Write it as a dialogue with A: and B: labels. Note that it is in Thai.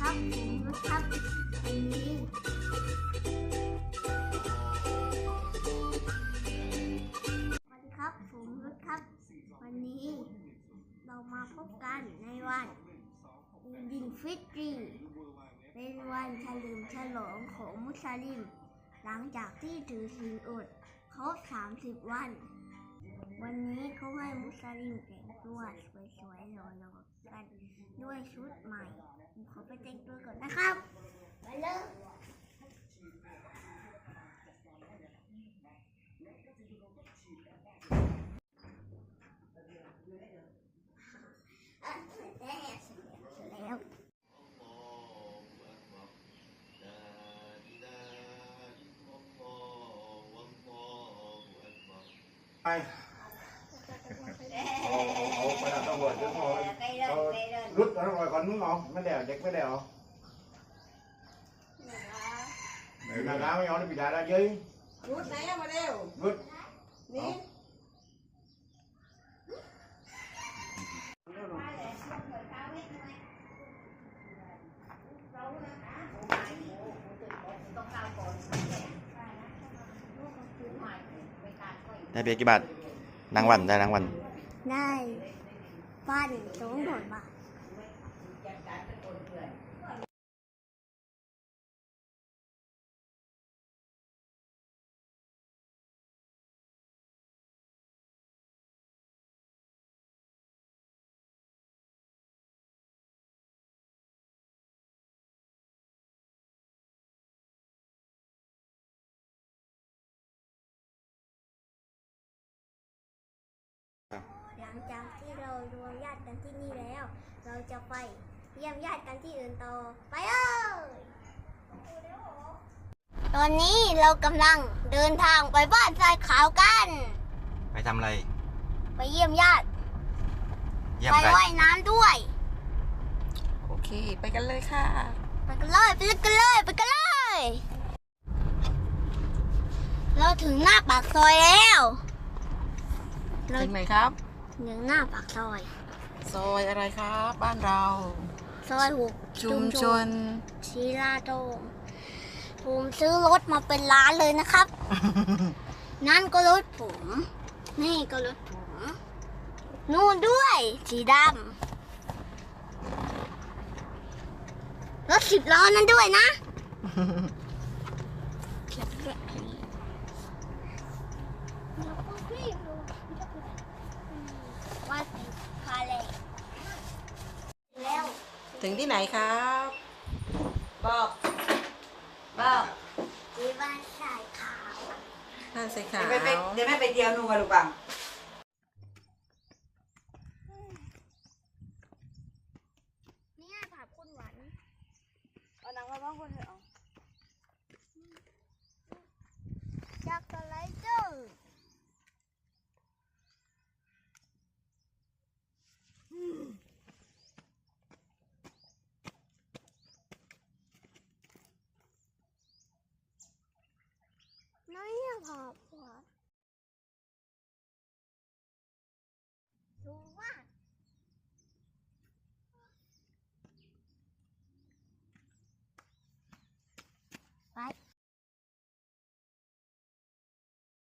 A: ครับผมนุชครับวันนี้สวัสดีครับผมนุครับ วันนี้ เรามาพบกันในวันอีดินฟิตรีเป็นวันเฉลิมฉลองของมุสลิม หลังจากที่ถือศีลอดครบ30 วัน วันนี้เขาให้มุสลิมแต่งตัวสวยๆหล่อๆกันด้วยชุดใหม่ ผมขอไปแต่งตัวก่อนนะครับ ไปเลยอะเสร็จแล้วเสร็จแล้ว
B: ไปเอาเอาไปเอาตำรวจเดี๋ยวพอเอา รุดเอาตำรวจก่อนมึงเอาไม่ได้เอาเด็กไม่ได้เอาเดี๋ยวนาดาไม่เอาได้ปีดาได้เยอะ
C: รุดไหนอะมาเร็ว
B: รุด
C: นี่
D: ได้เบียร์กี่บาทรางวัลได้รางวัล
A: ได้บ้านสองร้อยบาท หลังจากที่เรารวมญาติกันที่นี่แล้ว เราจะไป เยี่ยมญาติกันที่อื่นต่อไปเลยตอนนี้เรากำลังเดินทางไปบ้านทรายขาวกัน
D: ไปทำอะไร
A: ไปเยี่ยมญาติ
D: เยี่ยม
A: ไป
D: ใคร
A: ว่ายน้ำด้วย
C: โอเค ไปกันเลยค่ะ
A: ไปกันเลยไปกันเลยไปกันเลย เราถึงหน้าปากซอยแล้ว เรา
C: ถึงไหนครับ
A: ถึงหน้าปากซอย
C: ซอยอะไรครับ บ้านเรา
A: ซอยหก
C: ชุมชน
A: ชีลาโดมผมซื้อรถมาเป็นล้านเลยนะครับ นั่นก็รถผม นี่ก็รถผม นู่นด้วย สีดำรถสิบล้อนั่นด้วยนะว่าพาเลยแล้ว
C: ถึงที่ไหนครับ บอกบอก
A: ที่บ้านสายขาว
C: ท่านใส่ขา
E: เดี๋ยว
C: ว
E: แม่ไปเดี๋ยวแม่ไปเดียวนูมาลูกบัง
A: เนี่ยถามคุณหวานเอาหนังมาบ้างคนเถอะ